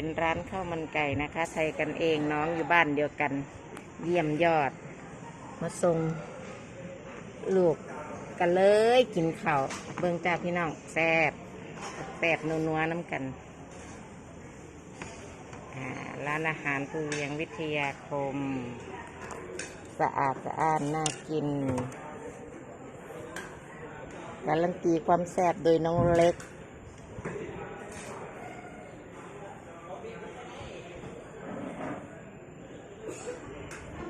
เป็นร้านข้าวมันไก่นะคะ ไทยกันเองน้องอยู่บ้านเดียวกัน เยี่ยมยอด มาส่งลูกกันเลยกินข้าวเบิ่งจ้าพี่น้องแซ่บแซ่บนัวๆน้ำกันร้านอาหารภูเวียงวิทยาคม สะอาดสะอาดน่ากินการันตีความแซ่บโดยน้องเล็ก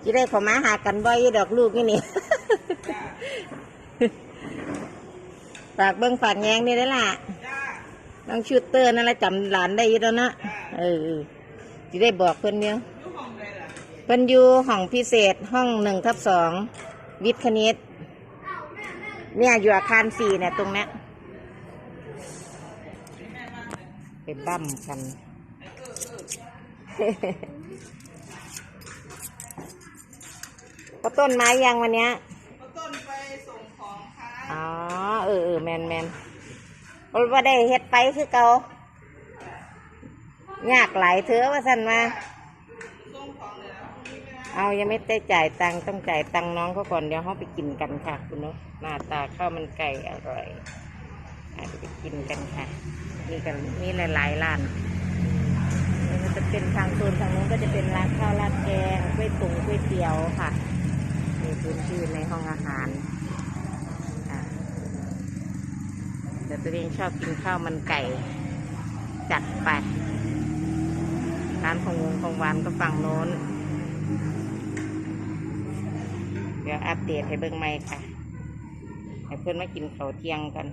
จะได้ขอมาหากันบ่อยยู่ดอกลูกนี่นี่ฝากเบิ้งฝากแยงนี่ได้ล่ะน้องชูเตอร์นั่นแหละจำหลานได้อยี่แล้วนะเออจะได้บอกเพิ่อนเนี้ยเพิ่อนอยู่ห้องพิเศษห้องหนึ่งทับสองวิทย์คณิตเนี่ยอยู่อาคารสี่เนี่ยตรงเนี้ยไปบั้มกัน ก็ต้นไม้ยังวันเนี้ยต้นไปส่งของค่ะอ๋อเออเออแมนแมนบ่ว่าได้เฮ็ดไปคือเก่ายากหลายเถอะว่าสันมาส่งของเลยนะพรุ่งนี้ไม่ได้เอายังไม่ได้จ่ายตังค์ต้องจ่ายตังค์น้องเขาก่อนเดี๋ยวเขาไปกินกันค่ะ คุณนุ๊กหน้าตาข้าวมันไก่อร่อยอาจจะไปกินกันค่ะนี่กันมีหลายๆร้านนี่มันจะเป็นทางโซนทางนู้นก็จะเป็นร้านข้าวราดแกงก๋วยตุ๋งก๋วยเตี๋ยวค่ะ มีพื้นที่ในห้องอาหารอ่าแต่ตัวเองชอบกินข้าวมันไก่ จัดไปร้านของวงของหวานก็ฝั่งโน้น เดี๋ยวอัปเดตให้เบิ้งใหม่ค่ะให้เพื่อนมากินข้าวเที่ยงกัน